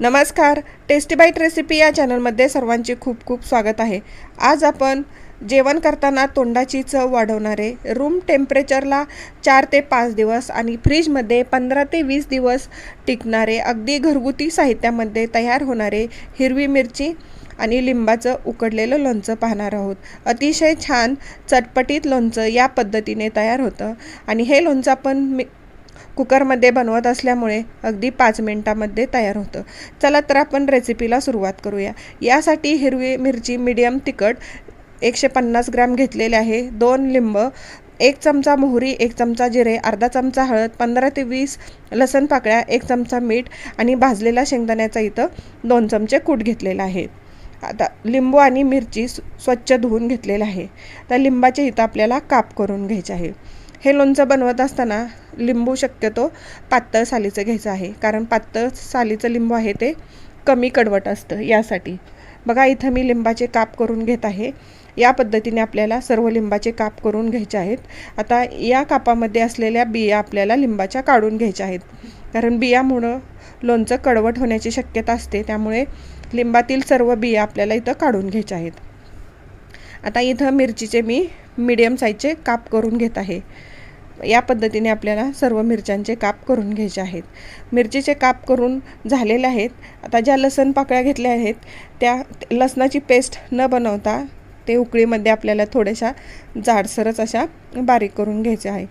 नमस्कार tasty bite recipe या चॅनलमध्ये सर्वांचे खूप खूप स्वागत आहे. आज आपण जेवण करताना तोंडाची चव वाढवणारे रूम टेम्परेचरला चार ते पाच दिवस आणि फ्रीजमध्ये पंधरा ते वीस दिवस टिकणारे अगदी घरगुती साहित्यामध्ये तयार होणारे हिरवी मिरची आणि लिंबाचं उकडलेलं लोणचं पाहणार आहोत. अतिशय छान चटपटीत लोणचं या पद्धतीने तयार होतं. आणि हे लोणचं आपण मी कुकरमध्ये बनवत असल्यामुळे अगदी पाच मिनटामध्ये तयार होतं. चला तर आपण रेसिपीला सुरुवात करूया. यासाठी हिरवी मिरची मीडियम तिखट एकशे पन्नास ग्रॅम घेतलेले आहे. दोन लिंब एक चमचा मोहरी एक चमचा जिरे अर्धा चमचा हळद पंधरा ते वीस लसण पाकळ्या एक चमचा मीठ आणि भाजलेला शेंगदाण्याचा इथं दोन चमचे कूट घेतलेला आहे. आता लिंबू आणि मिरची स्व- स्वच्छ धुवून घेतलेलं आहे. त्या लिंबाचे इथं आपल्याला काप करून घ्यायचे आहे. हे लोणचं बनवत असताना लिंबू शक्यतो पातळ सालीचं घ्यायचं आहे. कारण पातळ सालीचं लिंबू आहे ते कमी कडवट असतं यासाठी. बघा इथं मी लिंबाचे काप करून घेत आहे. या पद्धतीने आपल्याला सर्व लिंबाचे काप करून घ्यायचे आहेत. आता या कापामध्ये असलेल्या बिया आपल्याला लिंबाच्या काढून घ्यायच्या आहेत. कारण बियामुळं लोणचं कडवट होण्याची शक्यता असते. त्यामुळे लिंबातील सर्व बिया आपल्याला इथं काढून घ्यायच्या आहेत. आता इथं मिरचीचे मी मीडियम साईजचे काप करून घेत आहे. या पद्धतीने आपल्याला सर्व मिरच्यांचे काप करून घ्यायचे आहेत. मिरचीचे काप करून झालेले आहेत. आता ज्या लसण पाकळ्या घेतल्या आहेत त्या लसणाची पेस्ट न बनवता ते उकळीमध्ये आपल्याला थोड्याशा जाडसरच अशा बारीक करून घ्यायच्या आहे.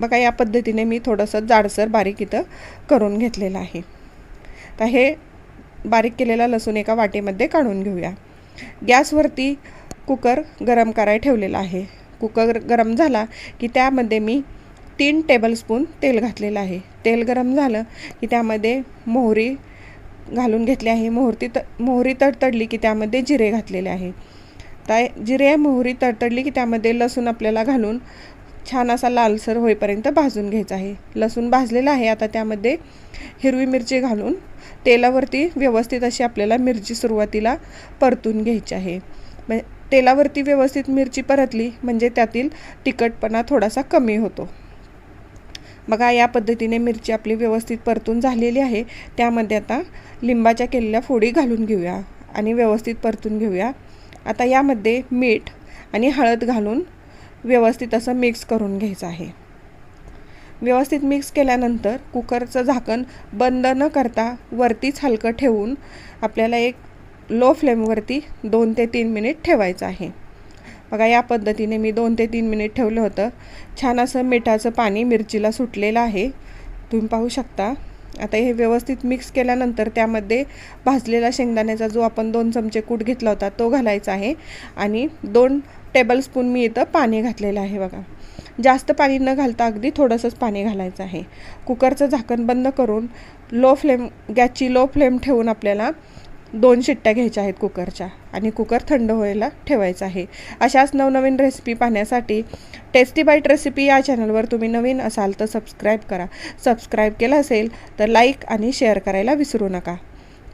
बघा या पद्धतीने मी थोडंसं जाडसर बारीक इथं करून घेतलेलं आहे. तर हे बारीक केलेला लसूण एका वाटीमध्ये काढून घेऊया. गॅसवरती कुकर गरम करायला ठेवलेला आहे. कुकर गरम झाला की त्यामध्ये मी तीन टेबलस्पून तेल घातलेलं आहे. तेल गरम झालं की त्यामध्ये मोहरी घालून घेतली आहे. मोहरी त मोहरी तडतडली की त्यामध्ये जिरे घातलेले आहे. त्या जिरे मोहरी तडतडली की त्यामध्ये लसूण आपल्याला घालून छान असा लालसर होईपर्यंत भाजून घ्यायचा आहे. लसूण भाजलेला आहे. आता त्यामध्ये हिरवी मिरची घालून तेलावरती व्यवस्थित अशी आपल्याला मिरची सुरुवातीला परतून घ्यायची आहे. म्हणजे तेलावरती व्यवस्थित मिरची परतली म्हणजे त्यातील तिखटपणा थोडासा कमी होतो. बघा या पद्धतीने मिरची आपली व्यवस्थित परतून झालेली आहे. त्यामध्ये आता लिंबाच्या केलेल्या फोडी घालून घेऊया आणि व्यवस्थित परतून घेऊया. आता यामध्ये मीठ आणि हळद घालून व्यवस्थित असं मिक्स करून घ्यायचं आहे. व्यवस्थित मिक्स केल्यानंतर कुकरचं झाकण बंद न करता वरतीच हलकं ठेवून आपल्याला एक लो फ्लेमवरती दोन ते तीन मिनिट ठेवायचं आहे. बघा या पद्धतीने मी दोन ते तीन मिनिट ठेवलं होतं. छान असं मिठाचं पाणी मिरचीला सुटलेलं आहे. तुम्ही पाहू शकता. आता हे व्यवस्थित मिक्स केल्यानंतर त्यामध्ये भाजलेला शेंगदाण्याचा जो आपण दोन चमचे कूट घेतला होता तो घालायचा आहे. आणि दोन टेबलस्पून मी इथं पाणी घातलेलं आहे बघा. जास्त पाणी न घालता अगदी थोडंसंच पाणी घालायचं आहे. कुकरचं झाकण बंद करून लो फ्लेम गॅसची लो फ्लेम ठेवून आपल्याला दोन शिट्ट्या घ्यायच्या आहेत कुकरच्या आणि कुकर थंड व्हायला ठेवायचं आहे. अशाच नवनवीन रेसिपी पाहण्यासाठी टेस्टी बाईट रेसिपी या चॅनलवर तुम्ही नवीन असाल तर सबस्क्राईब करा. सबस्क्राईब केलं असेल तर लाईक आणि शेअर करायला विसरू नका.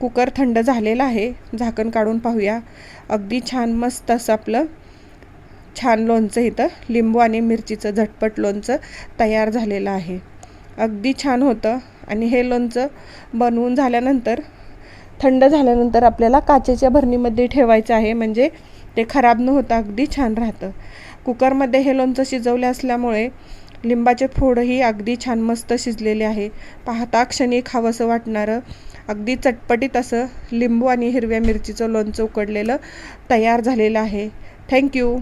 कुकर थंड झालेला आहे. झाकण काढून पाहूया. अगदी छान मस्त असं आपलं छान लोणचं इथं लिंबू आणि मिरचीचं झटपट लोणचं तयार झालेलं आहे. अगदी छान होतं आणि हे लोणचं बनवून झाल्यानंतर थंड झाल्यानंतर आपल्याला काचेच्या भरणीमध्ये ठेवायचं आहे म्हणजे ते खराब न होता अगदी छान राहतं. कुकरमध्ये हे लोणचं शिजवले असल्यामुळे लिंबाचे फोडही अगदी छान मस्त शिजलेले आहे. पाहता क्षणी खावंसं वाटणारं अगदी चटपटीत असं लिंबू आणि हिरव्या मिरचीचं लोणचं उकडलेलं तयार झालेलं आहे. थँक्यू!